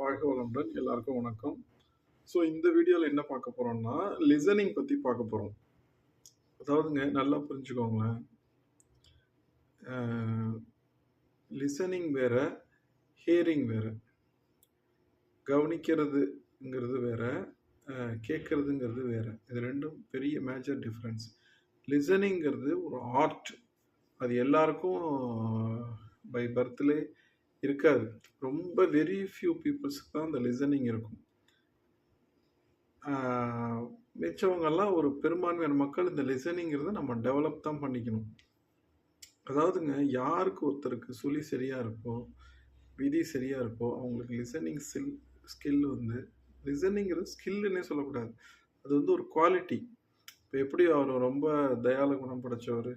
வாழ்க வளமுடன். எல்லாருக்கும் வணக்கம். ஸோ இந்த வீடியோவில் என்ன பார்க்க போகிறோம்னா லிசனிங் பற்றி பார்க்க போகிறோம் அதாவதுங்க நல்லா புரிஞ்சுக்கோங்களேன். லிசனிங் வேறு ஹியரிங் வேறு. கவனிக்கிறதுங்கிறது வேற கேட்குறதுங்கிறது வேறு. இது ரெண்டும் பெரிய மேஜர் டிஃப்ரென்ஸ் லிசனிங்கிறது ஒரு ஆர்ட் அது எல்லாருக்கும் பை பர்த்லே இருக்காது. ரொம்ப வெரி ஃபியூ பீப்புள்ஸ்க்கு தான் அந்த லிசனிங் இருக்கும். மிச்சவங்கெல்லாம் ஒரு பெரும்பான்மையான மக்கள் இந்த லிசனிங்கிறத நம்ம டெவலப் தான் பண்ணிக்கணும். அதாவதுங்க யாருக்கு ஒருத்தருக்கு சுழி சரியாக இருக்கோ விதி சரியாக இருக்கோ அவங்களுக்கு லிசனிங் ஸ்கில் ஸ்கில் வந்து லிசனிங்கிறது ஸ்கில்லுன்னே சொல்லக்கூடாது. அது வந்து ஒரு குவாலிட்டி இப்போ எப்படி அவர் ரொம்ப தயால குணம் படைச்சவர்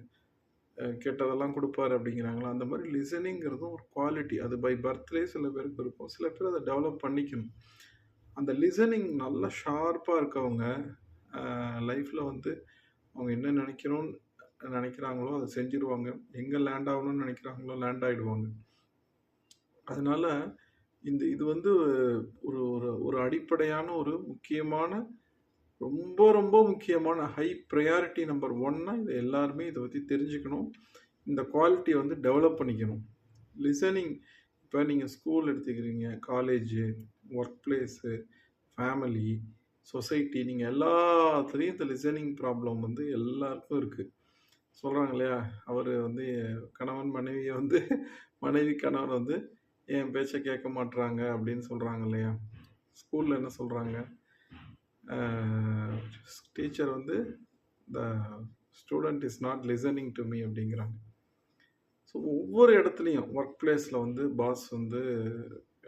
கேட்டதெல்லாம் கொடுப்பாரு அப்படிங்கிறாங்களா? அந்த மாதிரி லிசனிங்கிறதும் ஒரு குவாலிட்டி அது பை பர்த்லேயே சில பேருக்கு இருக்கும் சில பேர் அதை டெவலப் பண்ணிக்கணும். அந்த லிசனிங் நல்லா ஷார்ப்பாக இருக்கவங்க லைஃப்பில் வந்து அவங்க என்ன நினைக்கணும்னு நினைக்கிறாங்களோ அதை செஞ்சுருவாங்க. எங்கே லேண்ட் ஆகணும்னு நினைக்கிறாங்களோ லேண்ட் ஆகிடுவாங்க அதனால் இந்த இது வந்து ஒரு ஒரு ஒரு அடிப்படையான ஒரு முக்கியமான ரொம்ப ரொம்ப முக்கியமான ஹை ப்ரையாரிட்டி நம்பர் ஒன்னா இதை எல்லாருமே இதை பற்றி தெரிஞ்சுக்கணும். இந்த குவாலிட்டியை வந்து டெவலப் பண்ணிக்கணும். லிசனிங் இப்போ நீங்கள் ஸ்கூல் எடுத்துக்கிறீங்க college work place family society நீங்கள் எல்லாத்துலேயும் இந்த லிசனிங் ப்ராப்ளம் வந்து எல்லாருக்கும் இருக்குது சொல்கிறாங்க இல்லையா? அவர் வந்து கணவன் மனைவியை வந்து மனைவி கணவன் வந்து என் பேச்சை கேட்க மாட்றாங்க? அப்படின்னு சொல்கிறாங்க இல்லையா? ஸ்கூலில் என்ன சொல்கிறாங்க டீச்சர் வந்து the student is not listening to me அப்படிங்கிறாங்க. ஸோ ஒவ்வொரு இடத்துலையும் ஒர்க் பிளேஸில் வந்து பாஸ் வந்து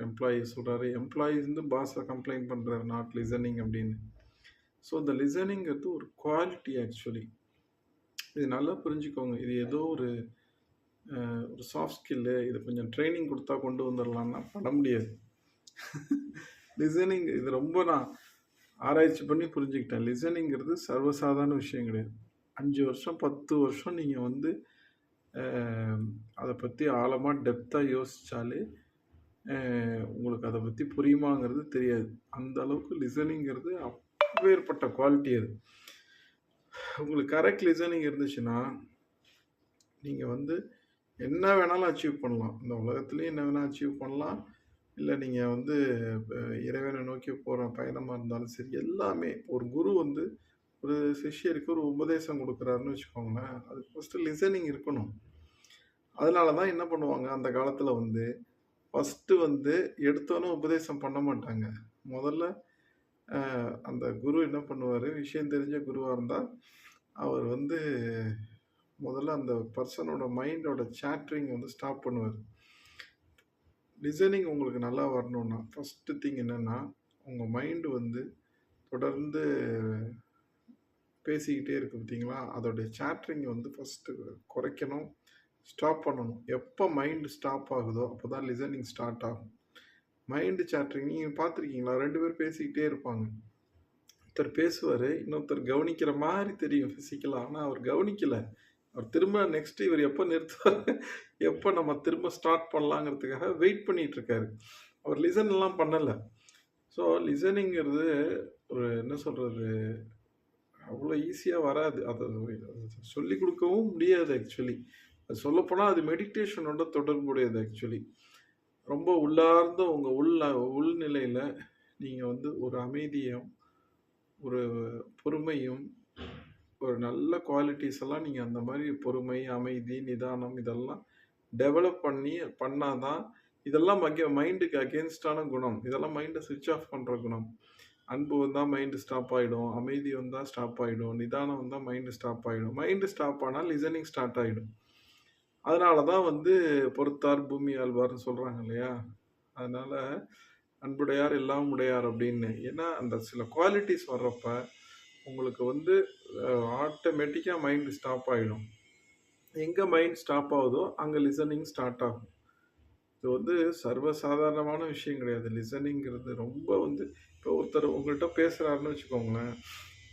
எம்ப்ளாயி சொல்கிறாரு எம்ப்ளாயி வந்து பாஸை கம்ப்ளைண்ட் பண்ணுறாரு நாட் லிசனிங் அப்படின்னு. ஸோ இந்த லிசனிங்கிறது ஒரு குவாலிட்டி ஆக்சுவலி இது நல்லா புரிஞ்சுக்கோங்க. இது ஏதோ ஒரு ஒரு சாஃப்ட் ஸ்கில்லு இது கொஞ்சம் ட்ரைனிங் கொடுத்தா கொண்டு வந்துடலாம்னா பண்ண முடியாது. லிசனிங் இது ரொம்ப நான் ஆராய்ச்சி பண்ணி புரிஞ்சுக்கிட்டேன். லிசனிங்கிறது சர்வசாதாரண விஷயம் கிடையாது. அஞ்சு வருஷம் பத்து வருஷம் நீங்கள் வந்து அதை பற்றி ஆழமாக டெப்த்தாக யோசித்தாலே உங்களுக்கு அதை பற்றி புரியுமாங்கிறது தெரியாது. அந்த அளவுக்கு லிசனிங்கிறது அப்பேற்பட்ட குவாலிட்டி அது. உங்களுக்கு கரெக்ட் லிசனிங் இருந்துச்சுன்னா நீங்கள் வந்து என்ன வேணாலும் அச்சீவ் பண்ணலாம். இந்த உலகத்துலேயும் என்ன வேணால் அச்சீவ் பண்ணலாம். இல்லை நீங்கள் வந்து இறைவனை நோக்கி போகிற பயணமாக இருந்தாலும் சரி எல்லாமே ஒரு குரு வந்து ஒரு சிஷ்யருக்கு ஒரு உபதேசம் கொடுக்குறாருன்னு வச்சுக்கோங்களேன் அதுக்கு ஃபஸ்ட்டு லிசனிங் இருக்கணும். அதனால தான் என்ன பண்ணுவாங்க அந்த காலத்தில் வந்து ஃபஸ்ட்டு வந்து எடுத்தோன்னே உபதேசம் பண்ண மாட்டாங்க. முதல்ல அந்த குரு என்ன பண்ணுவார் விஷயம் தெரிஞ்ச குருவாக இருந்தால் அவர் வந்து முதல்ல அந்த பர்சனோட மைண்டோட சேட்ரிங் வந்து ஸ்டாப் பண்ணுவார். லிசனிங் உங்களுக்கு நல்லா வரணும்னா ஃபஸ்ட்டு திங் என்னென்னா உங்கள் மைண்டு வந்து தொடர்ந்து பேசிக்கிட்டே இருக்கு பார்த்தீங்களா அதோடைய சேட்ரிங் வந்து ஃபஸ்ட்டு குறைக்கணும் ஸ்டாப் பண்ணணும். எப்போ மைண்டு ஸ்டாப் ஆகுதோ அப்போ தான் லிசனிங் ஸ்டார்ட் ஆகும். மைண்டு சேட்ரிங் நீங்கள் பார்த்துருக்கீங்களா ரெண்டு பேர் பேசிக்கிட்டே இருப்பாங்க. ஒருத்தர் பேசுவார் இன்னொருத்தர் கவனிக்கிற மாதிரி தெரியும் ஃபிசிக்கலாக ஆனால் அவர் கவனிக்கலை. அவர் திரும்ப நெக்ஸ்ட் இவர் எப்போ நிறுத்துவார்? எப்போ நம்ம திரும்ப ஸ்டார்ட் பண்ணலாங்கிறதுக்காக வெயிட் பண்ணிட்டு இருக்காரு. அவர் லிசன் எல்லாம் பண்ணலை. ஸோ லிசனிங்கிறது ஒரு என்ன சொல்கிறது அவ்வளோ ஈஸியாக வராது. அதை சொல்லி கொடுக்கவும் முடியாது ஆக்சுவலி அது சொல்லப்போனால் அது மெடிடேஷனோட தொடர்புடையது ஆக்சுவலி ரொம்ப உள்ளார்ந்த உங்கள் உள்ள உள்நிலையில் நீங்கள் வந்து ஒரு அமைதியும் ஒரு பொறுமையும் ஒரு நல்ல குவாலிட்டிஸ் எல்லாம் நீங்கள் அந்த மாதிரி பொறுமை அமைதி நிதானம் இதெல்லாம் டெவலப் பண்ணி பண்ணாதான் இதெல்லாம் மக மைண்டுக்கு அகேன்ஸ்டான குணம். இதெல்லாம் மைண்டை சுவிட்ச் ஆஃப் பண்ணுற குணம். அன்பு வந்தால் மைண்டு ஸ்டாப் ஆகிடும் அமைதி வந்தால் ஸ்டாப் ஆகிடும் நிதானம் வந்தால் மைண்டு ஸ்டாப் ஆகிடும் மைண்டு ஸ்டாப் ஆனால் லிசனிங் ஸ்டார்ட் ஆகிடும் அதனால தான் வந்து பொறுத்தார் பூமி ஆழ்வார்னு சொல்கிறாங்க இல்லையா? அதனால் அன்புடையார் எல்லாம் உடையார் அப்படின்னு. ஏன்னா அந்த சில குவாலிட்டிஸ் வர்றப்ப உங்களுக்கு வந்து ஆட்டோமேட்டிக்காக மைண்டு ஸ்டாப் ஆகிடும் எங்கே மைண்ட் ஸ்டாப் ஆகுதோ அங்கே லிசனிங் ஸ்டார்ட் ஆகும். இது வந்து சர்வசாதாரணமான விஷயம் கிடையாது. லிசனிங்கிறது ரொம்ப வந்து இப்போ ஒருத்தர் உங்கள்கிட்ட பேசுகிறாருன்னு வச்சுக்கோங்களேன்.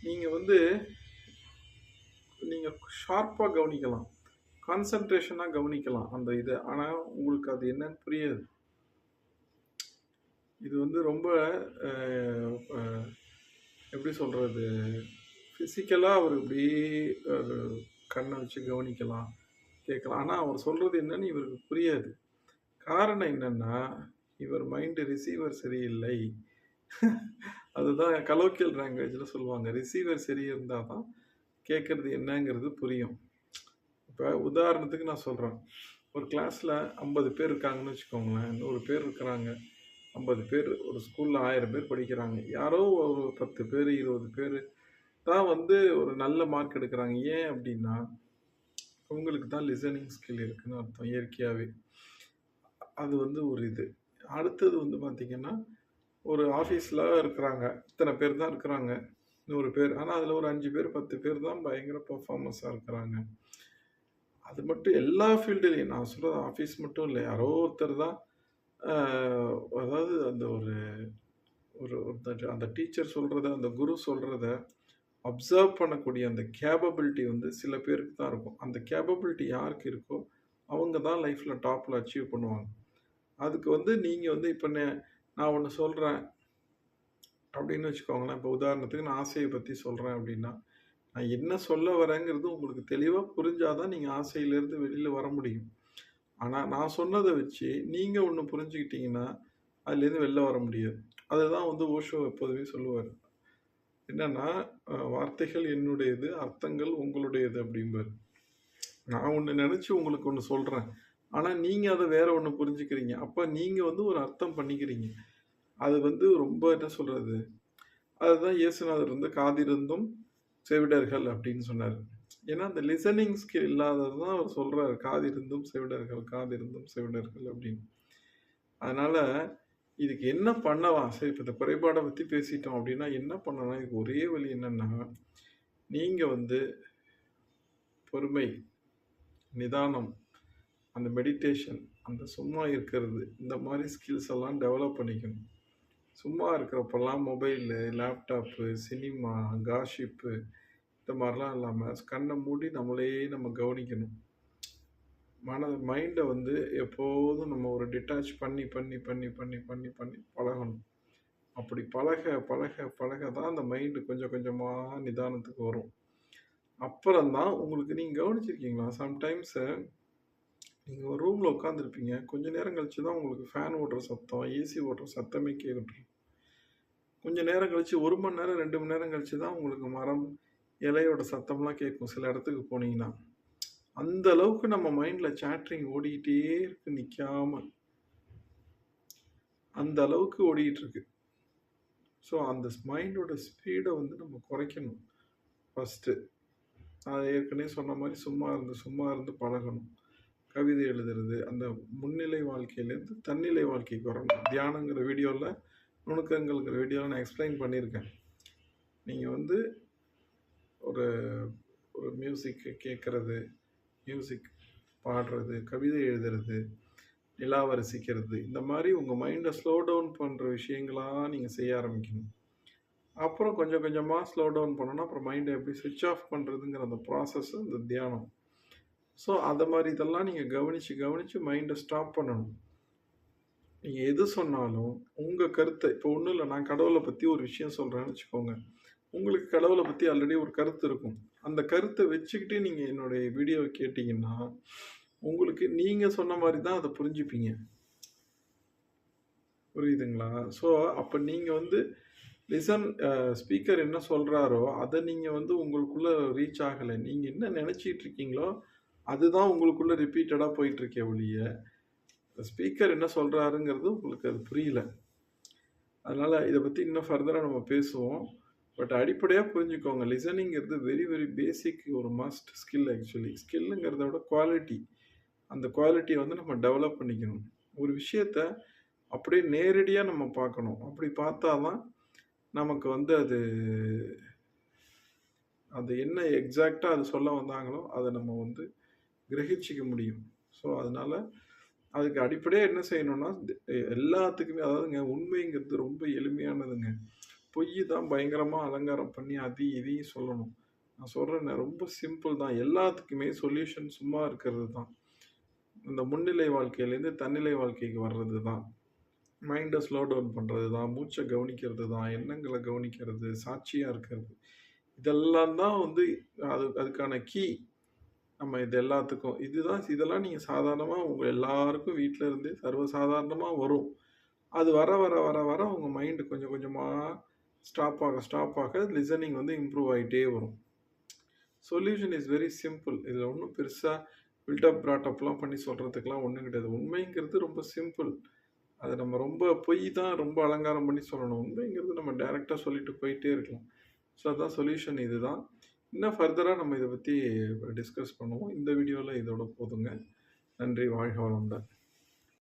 நீங்கள் வந்து நீங்கள் ஷார்ப்பாக கவனிக்கலாம். கான்சன்ட்ரேஷனாக கவனிக்கலாம் அந்த இதை. ஆனால் உங்களுக்கு அது என்னன்னு புரியாது. இது வந்து ரொம்ப எப்படி சொல்கிறது ஃபிசிக்கலாக அவர் இப்படி ஒரு கண்ணை வச்சு கவனிக்கலாம் கேட்கலாம். ஆனால் அவர் சொல்கிறது என்னன்னு இவருக்கு புரியாது. காரணம் என்னன்னா இவர் மைண்டு ரிசீவர் சரியில்லை. அதுதான் கலோக்கியல் லாங்குவேஜில் சொல்லுவாங்க. ரிசீவர் சரி இருந்தால் தான் கேட்குறது என்னங்கிறது புரியும். இப்போ உதாரணத்துக்கு நான் சொல்கிறேன் ஒரு கிளாஸில் ஐம்பது பேர் இருக்காங்கன்னு வச்சுக்கோங்களேன். நூறு பேர் இருக்கிறாங்க. ஐம்பது பேர் ஒரு ஸ்கூலில் ஆயிரம் பேர் படிக்கிறாங்க. யாரோ ஒரு பத்து பேர் இருபது பேர் தான் வந்து ஒரு நல்ல மார்க் எடுக்கிறாங்க. ஏன் அப்படின்னா அவங்களுக்கு தான் லிசனிங் ஸ்கில் இருக்குன்னு அர்த்தம் இயற்கையாகவே அது வந்து ஒரு இது. அடுத்தது வந்து பார்த்திங்கன்னா ஒரு ஆஃபீஸில் இருக்கிறாங்க. இத்தனை பேர் தான் இருக்கிறாங்க. நூறு பேர். ஆனால் அதில் ஒரு அஞ்சு பேர் பத்து பேர் தான் பயங்கர பர்ஃபார்மன்ஸாக இருக்கிறாங்க. அது மட்டும் எல்லா ஃபீல்டுலேயும் நான் சொல்கிறது ஆஃபீஸ் மட்டும் இல்லை. யாரோ ஒருத்தர் தான் அதாவது அந்த ஒரு ஒரு அந்த டீச்சர் சொல்கிறத அந்த குரு சொல்கிறத அப்சர்வ் பண்ணக்கூடிய அந்த கேபபிலிட்டி வந்து சில பேருக்கு தான் இருக்கும். அந்த கேபபிலிட்டி யாருக்கு இருக்கோ அவங்க தான் லைஃப்பில் டாப்பில் அச்சீவ் பண்ணுவாங்க. அதுக்கு வந்து நீங்கள் வந்து இப்போ நான் ஒன்று சொல்கிறேன் அப்படின்னு வச்சுக்கோங்களேன். இப்போ உதாரணத்துக்கு நான் ஆசையை பற்றி சொல்கிறேன் அப்படின்னா நான் என்ன சொல்ல வரேங்கிறது உங்களுக்கு தெளிவாக புரிஞ்சாதான் நீங்கள் ஆசையிலேருந்து வெளியில் வர முடியும். ஆனால் நான் சொன்னதை வச்சு நீங்கள் ஒன்று புரிஞ்சுக்கிட்டீங்கன்னா அதுலேருந்து வெளில வர முடியாது. அதுதான் வந்து ஓஷோ எப்போதுமே சொல்லுவார். என்னென்னா வார்த்தைகள் என்னுடையது அர்த்தங்கள் உங்களுடையது அப்படிம்பார். நான் ஒன்று நினச்சி உங்களுக்கு ஒன்று சொல்கிறேன் ஆனால் நீங்கள் அதை வேற ஒன்று புரிஞ்சுக்கிறீங்க. அப்போ நீங்கள் வந்து ஒரு அர்த்தம் பண்ணிக்கிறீங்க. அது வந்து ரொம்ப என்ன சொல்கிறது அதுதான் இயேசுநாதர் வந்து காதிருந்தும் செவிடர்கள் அப்படின்னு சொன்னார். ஏன்னா அந்த லிசனிங் ஸ்கில் இல்லாதது தான் அவர் சொல்கிறார் காதிருந்தும் செவிடர்கள் காதிருந்தும் செவிடர்கள் அப்படின்னு. அதனால் இதுக்கு என்ன பண்ணலாம் சரி இப்போ இந்த குறைபாடை பற்றி பேசிட்டோம் அப்படின்னா என்ன பண்ணலாம் இதுக்கு ஒரே வழி என்னென்னா நீங்கள் வந்து பொறுமை நிதானம் அந்த மெடிடேஷன் அந்த சும்மா இருக்கிறது இந்த மாதிரி ஸ்கில்ஸ் எல்லாம் டெவலப் பண்ணிக்கணும். சும்மா இருக்கிறப்பெல்லாம் மொபைலு லேப்டாப்பு சினிமா காஷிப்பு இந்த மாதிரிலாம் இல்லாமல் கண்ணை மூடி நம்மளே நம்ம கவனிக்கணும். மன மைண்டை வந்து எப்போதும் நம்ம ஒரு டிட்டாச் பண்ணி பண்ணி பண்ணி பண்ணி பண்ணி பண்ணி பழகணும். அப்படி பழக பழக பழக தான் அந்த மைண்டு கொஞ்சம் கொஞ்சமாக நிதானத்துக்கு வரும். அப்புறம்தான் உங்களுக்கு நீங்கள் கவனிச்சிருக்கீங்களா? சம்டைம்ஸு நீங்கள் ஒரு ரூமில் உட்காந்துருப்பீங்க கொஞ்ச நேரம் கழிச்சு தான் உங்களுக்கு ஃபேன் ஓடுற சத்தம் ஏசி ஓடுற சத்தமே கேட்டுரும் கொஞ்ச நேரம் கழிச்சு ஒரு மணி நேரம் ரெண்டு மணி நேரம் கழிச்சு தான் உங்களுக்கு மரம் இலையோட சத்தம்லாம் கேட்கும். சில இடத்துக்கு போனீங்கன்னா. அந்த அளவுக்கு நம்ம மைண்டில் சேட்ரிங் ஓடிக்கிட்டே இருக்கு நிற்காம அந்த அளவுக்கு ஓடிக்கிட்டு இருக்கு. ஸோ அந்த மைண்டோட ஸ்பீடை வந்து நம்ம குறைக்கணும். ஃபஸ்ட்டு நான் ஏற்கனவே சொன்ன மாதிரி சும்மா இருந்து சும்மா இருந்து பழகணும். கவிதை எழுதுறது அந்த முன்னிலை வாழ்க்கையிலேருந்து தன்னிலை வாழ்க்கைக்கு வரணும். தியானங்கிற வீடியோவில் நுணுக்கங்கள்ங்கிற வீடியோவில் நான் எக்ஸ்பிளைன் பண்ணியிருக்கேன். நீங்கள் வந்து ஒரு ஒரு மியூசிக்கு கேட்குறது மியூசிக் பாடுறது கவிதை எழுதுறது நிலாவை ரசிக்கிறது இந்த மாதிரி உங்கள் மைண்டை ஸ்லோ டவுன் பண்ணுற விஷயங்களாக நீங்கள் செய்ய ஆரம்பிக்கணும். அப்புறம் கொஞ்சம் கொஞ்சமாக ஸ்லோ டவுன் பண்ணோன்னா அப்புறம் மைண்டை எப்படி சுவிட்ச் ஆஃப் பண்ணுறதுங்கிற அந்த ப்ராசஸ் இந்த தியானம். ஸோ அதை மாதிரி இதெல்லாம் நீங்கள் கவனித்து கவனித்து மைண்டை ஸ்டாப் பண்ணணும். நீங்கள் எது சொன்னாலும் உங்கள் கருத்தை இப்போ ஒன்றும் இல்லை நான் கடவுளை பற்றி ஒரு விஷயம் சொல்கிறேன்னு வச்சுக்கோங்க. உங்களுக்கு கடவுளை பற்றி ஆல்ரெடி ஒரு கருத்து இருக்கும். அந்த கருத்தை வச்சுக்கிட்டு நீங்கள் என்னுடைய வீடியோவை கேட்டிங்கன்னா உங்களுக்கு நீங்கள் சொன்ன மாதிரி தான் அதை புரிஞ்சுப்பீங்க. புரியுதுங்களா? ஸோ அப்போ நீங்கள் வந்து லிசன் ஸ்பீக்கர் என்ன சொல்கிறாரோ அதை நீங்கள் வந்து உங்களுக்குள்ளே ரீச் ஆகலை. நீங்கள் என்ன நினச்சிட்டு இருக்கீங்களோ அதுதான் உங்களுக்குள்ளே ரிப்பீட்டடாக போயிட்டுருக்கே ஒழிய ஸ்பீக்கர் என்ன சொல்கிறாருங்கிறது உங்களுக்கு அது புரியல. அதனால் இதை பற்றி இன்னும் ஃபர்தராக நம்ம பேசுவோம். பட் அடிப்படையாக புரிஞ்சுக்கோங்க லிசனிங்கிறது வெரி வெரி பேசிக் ஒரு மஸ்ட் ஸ்கில் ஆக்சுவலி ஸ்கில்லுங்கிறத விட குவாலிட்டி அந்த குவாலிட்டியை வந்து நம்ம டெவலப் பண்ணிக்கணும். ஒரு விஷயத்த அப்படியே நேரடியாக நம்ம பார்க்கணும். அப்படி பார்த்தா தான் நமக்கு வந்து அது அது என்ன எக்ஸாக்டாக அது சொல்ல வந்தாங்களோ அதை நம்ம வந்து கிரகிச்சிக்க முடியும். ஸோ அதனால் அதுக்கு அடிப்படையாக என்ன செய்யணும்னா எல்லாத்துக்குமே அதாவதுங்க உண்மைங்கிறது ரொம்ப எளிமையானதுங்க. பொய் தான் பயங்கரமாக அலங்காரம் பண்ணி அதையும் இதையும் சொல்லணும். நான் சொல்கிறேன் ரொம்ப சிம்பிள் தான். எல்லாத்துக்குமே சொல்யூஷன் சும்மா இருக்கிறது தான். இந்த முன்னிலை வாழ்க்கையிலேருந்து தன்னிலை வாழ்க்கைக்கு வர்றது தான். மைண்டை ஸ்லோ டவுன் பண்ணுறது தான். மூச்சை கவனிக்கிறது தான். எண்ணங்களை கவனிக்கிறது சாட்சியாக இருக்கிறது. இதெல்லாம் தான் வந்து அது அதுக்கான கீ நம்ம இது எல்லாத்துக்கும். இதுதான் இதெல்லாம் நீங்கள் சாதாரணமாக உங்கள் எல்லாருக்கும் வீட்டில் இருந்தே சர்வசாதாரணமாக வரும். அது வர வர வர வர உங்கள் மைண்டு கொஞ்சம் கொஞ்சமாக ஸ்டாப் ஆக ஸ்டாப் ஆக லிசனிங் வந்து இம்ப்ரூவ் ஆகிட்டே வரும். சொல்யூஷன் இஸ் வெரி சிம்பிள் இதில் ஒன்றும் பெருசாக பில்டப் ப்ராட்டப்லாம் பண்ணி சொல்கிறதுக்கெலாம் ஒன்றும் கிடையாது. உண்மைங்கிறது ரொம்ப சிம்பிள் அதை நம்ம ரொம்ப பொய் தான் ரொம்ப அலங்காரம் பண்ணி சொல்லணும். உண்மைங்கிறது நம்ம டைரெக்டாக சொல்லிட்டு போயிட்டே இருக்கலாம். ஸோ அதுதான் சொல்யூஷன் இது தான் இன்னும் ஃபர்தராக நம்ம இதை பற்றி டிஸ்கஸ் பண்ணுவோம். இந்த வீடியோவில் இதோட போதுங்க. நன்றி. வாழ்க வளமுடன்.